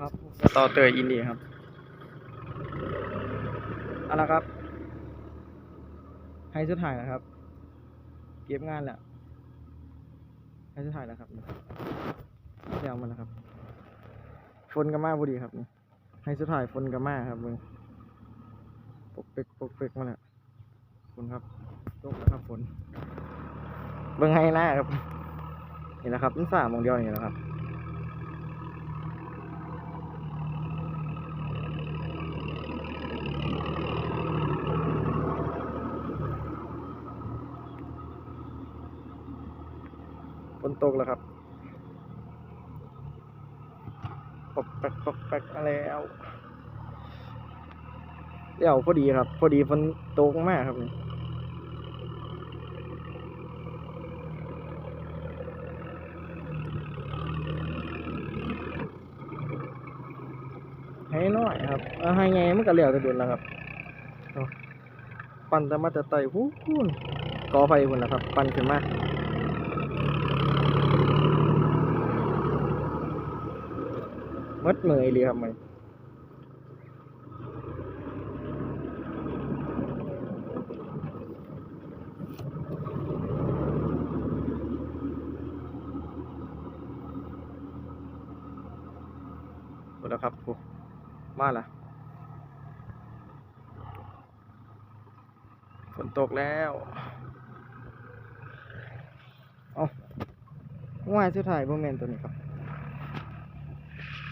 ครับต่อเตยอินดีครับเอาละครับให้สุดท้ายนะครับ เก็บงานแหละให้สุดท้ายแล้วครับเดี๋ยวมันนะครับฝนกับมาพอดีครับนี่ให้สุดท้ายฝนกับมาครับมึงปกเป๊กปกเป๊กมาแล้วฝนครับตกแล้วครับฝนเบิ่งให้หน้าครับนี่แหละครับมันสามโมงเดียวนี่แหละครับ ฝนตกแล้วครับปกแปกปกแปกมาแล้วเดี๋ยวพอดีครับ พอดีฝนตกมากครับนี่ให้น้อยครับเอาให้ไงมันก็เหลียวจะดุนแล้วครับปั่นแต่มาแต่ไต่หู้นกอไฟพุ่นแล้วครับ ปั่นขึ้นมา มัดมือเลยครับมันหมดแล้วครับมาละฝนตกแล้วเอาว่าสุดท้ายโมเมนต์ตัวนี้ครับ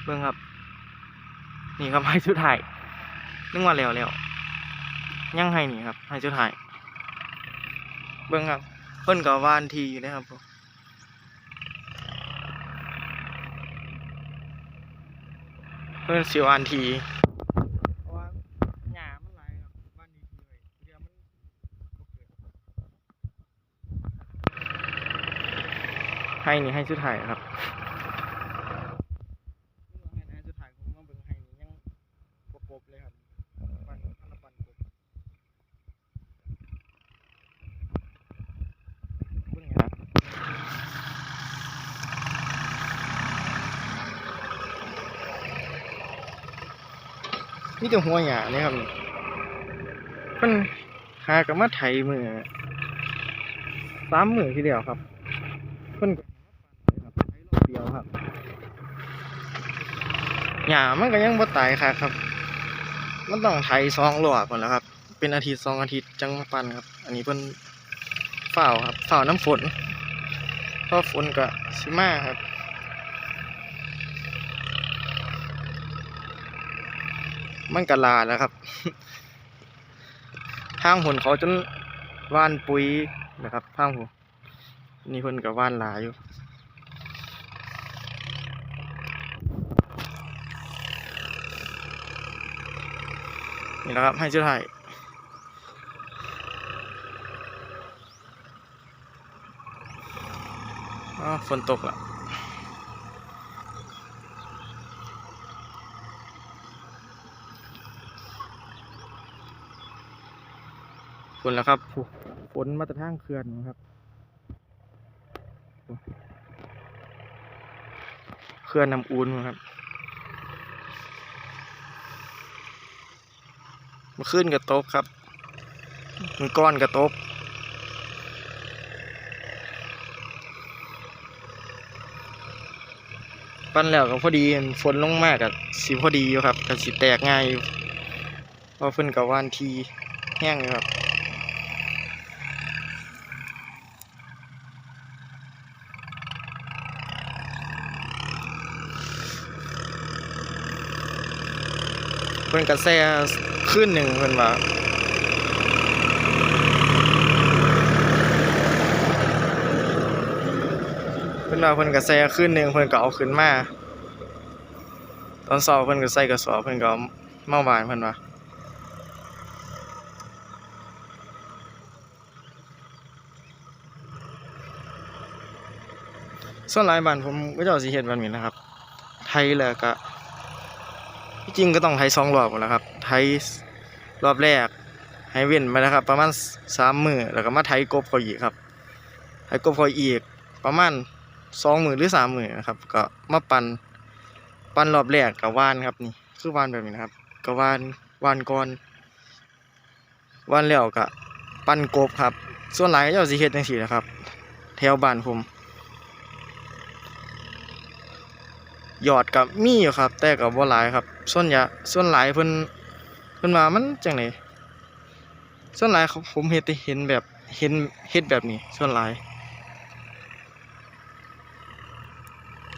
เบิ่งครับ นี่ครับให้สุดท้ายนึกว่าแล้วแล้วยังให้นี่ครับให้สุดท้ายเบิ่งครับ เพิ่นก็วานทีอยู่นะครับผมเพิ่นสิวานทีเพราะว่าหญ้ามันทีให้นี่ให้สุดท้ายครับ นี่ว่าให้นะสุดท้ายผมมาเบิ่งให้นี่ยังบ่ครบเลยครับปันอันละปันครบเบิ่งหยัง มีแต่หัวหญ้าเนี่ยครับนี่เพิ่นหากับมาไถมือสามมือทีเดียวครับเพิ่นก็มาปั่นเลยครับไถรอบเดียวครับหญ้ามันก็ยังบ่ตายค่ะครับ มันต้องไถสองรอบก่อนแล้วครับ เป็นอาทิตย์สองอาทิตย์จังปันครับ อันนี้เพิ่นฝ้าครับเฝ้าน้ำฝนเพราะฝนก็สิมาครับ มันก็ลาแล้วครับทางหนเขาจนว่านปุ๋ยนะครับทางหูนี่เพิ่นก็ว่านลายอยู่นี่แหละครับให้สุดท้ายอ้าวฝนตกละ ฝนแล้วครับโอ้ฝนมาแต่ทางเขื่อนนะครับโอ้เขื่อนน้ำอูนครับมาขึ้นกับโต๊ะครับมือก้อนกับโต๊ะปั้นแล้วก็พอดีฝนลงมากกับสีพอดีอยู่ครับกับสีแตกง่ายอยู่เพราะเพิ่นกับวานทีแห้งอยู่ครับ พิ่นกระแสขึ้นหนึ่งเพิ่นว่าเพิ่นว่าเพิ่นกระแสขึ้นหนึ่งเพิ่นก็เอาขึ้นมาตอนสอบเพิ่นก็ใส่กระสอบเพิ่นก็เอาเมาบานเพิ่นว่าส่วนหลายบ้านผมก็เจ้าสิเฮ็ดแบบนี้นะครับ ไทยแล้วก็ จริงก็ต้องไทยสองรอบแล้วครับไทยรอบแรกให้เว้นมาแล้วครับ ประมาณสามมือแล้วก็มาไทยกบเขาอีกครับไทยกบเขาอีกประมาณสองมือหรือสามมือนะครับ ก็มาปันปปั้นรอบแรกกับวานครับนี่คือวานแบบนี้นะครับกับวานวานก่อนวานแล้วก็ปั้นกบครับ ส่วนหลายก็เจ้าสิเฮ็ดจังซี่นะครับ แถวบ้านผม ยอดกับมีอยู่ครับ แต่ก็บ่หลายครับ ส่วนใหญ่ส่วนหลายเพิ่นเพิ่นว่ามันจังไดส่วนหลายผมเฮ็ดได้เห็นแบบเห็นเฮ็ดแบบนี้ส่วนหลาย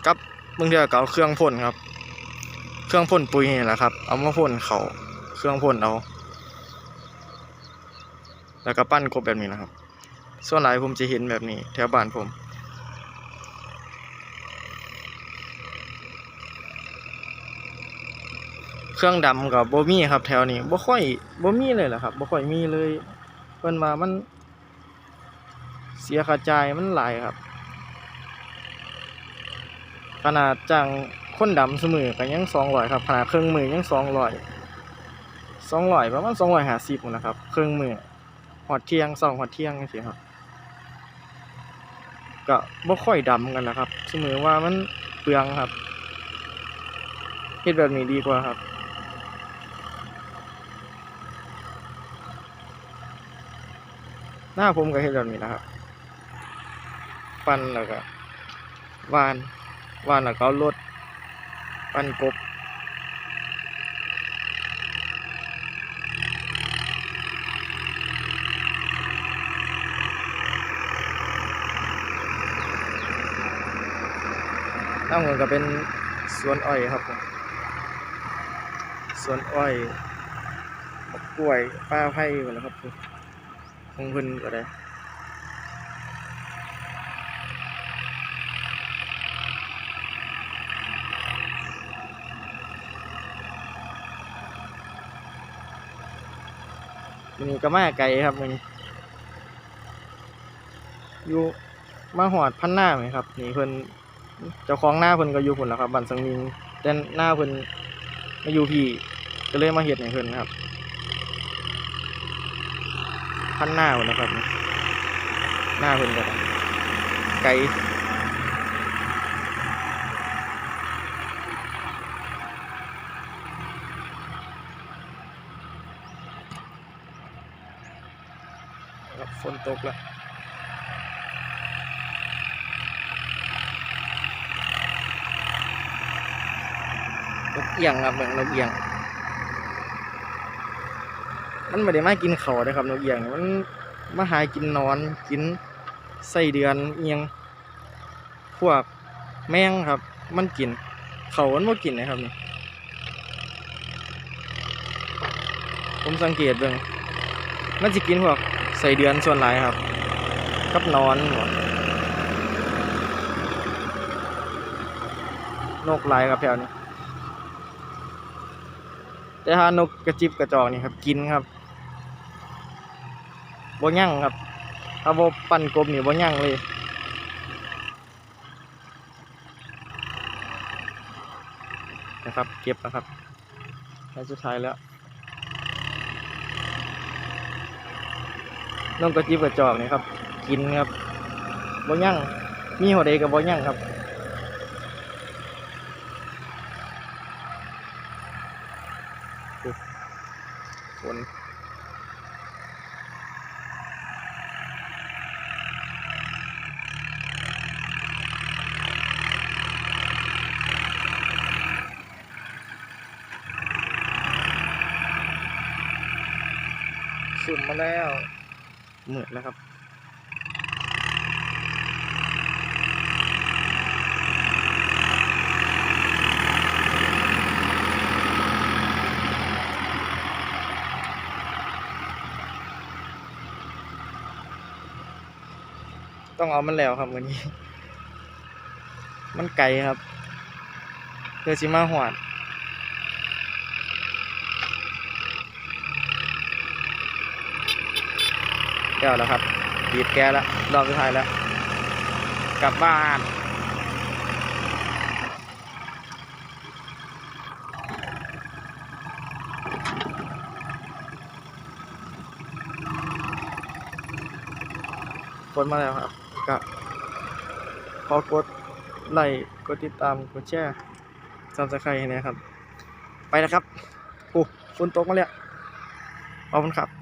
กับบางเทื่อก็เอาเครื่องพ่นครับ เครื่องพ่นปุ๋ยนี่แหละครับ เอามาพ่นเขาเครื่องพ่นเอา แล้วก็ปั้นกบแบบนี้นะครับ ส่วนหลายผมจะเห็นแบบนี้ แถวบ้านผม เครื่องดำกับโบมี่ครับ แถวนี้บ่ค่อยบ่มีเลยแหละครับบ่ค่อยมีเลยเพิ่นมามันเสียค่าจ่ายมันหลายครับ ขนาดจ้างคนดำเสมอก็ยังสองร้อยครับขนาดเครื่องมือยังสองร้อยสองร้อยประมาณสองร้อยห้าสิบนะครับ เครื่องมือหอดเที่ยงสองหอดเที่ยงจังซี่ครับก็บ่ค่อยดำกันนะครับ เสมอว่ามันเปลืองครับเฮ็ดแบบนี้ดีกว่าครับ น้าผมก็เฮ็ดแบบนี้นะครับ ปั้นแล้วก็วานวานแล้วก็เอารถปั้นกบน้ำเงินก็เป็นสวนอ้อยครับผมสวนอ้อยบักกล้วยป้าไผ่หมดแล้วครับผม ของเพิ่นก็ได้มันนี้ก็มาไกลครับมันอยู่มาหอดพันหน้าไหมครับ นี่เพิ่นเจ้าของหน้าเพิ่นก็อยู่พุ่นแล้วครับบันสังมิงแต่หน้าเพิ่นมาอยู่พี่ก็เลยมาเฮ็ดให้เพิ่นครับ พันหน้าพุ่นนะครับ หน้าเพิ่นก็ได้ไกลฝนตกแล้วนกเอียงครับเบิ่งนกเอียง มันไม่ได้มากินเขานะครับนกเอียงมันมาหากินนอนกินไส้เดือนเอียง พวกแมงครับ มันกิน เขามันบ่กินนะครับนี่ผมสังเกตเบิ่งมันจะกินพวกไส้เดือนส่วนหลายครับ กับนอนนกหลายครับแถวนี้แต่ถ้านกกระจิบกระจอกนี่ครับกินครับ บ่ยั่งครับถ้าบ่ปั่นกบนี่บ่ยั่งเลยนะครับ เก็บนะครับใช้สุดท้ายแล้วนกกระจิบกระจอกนี่ครับ กินครับบ่ยั่งมีหัวใดกับบ่ยั่งครับ สุ่มมาแล้วเหมือนแล้วครับต้องเอามันแล้วครับวันนี้ มันไกลครับเพื่อสิมาหวด เดี๋ยวแล้วครับบีบแกแล้วรอบสุดท้ายแล้ว กลับบ้านกดมาแล้วครับก็ขอกดไลค์กดติดตามกดแชร์ซับสไครต์นะครับ ไปนะครับโอ้ฝนตกมาแล้วขอบคุณครับ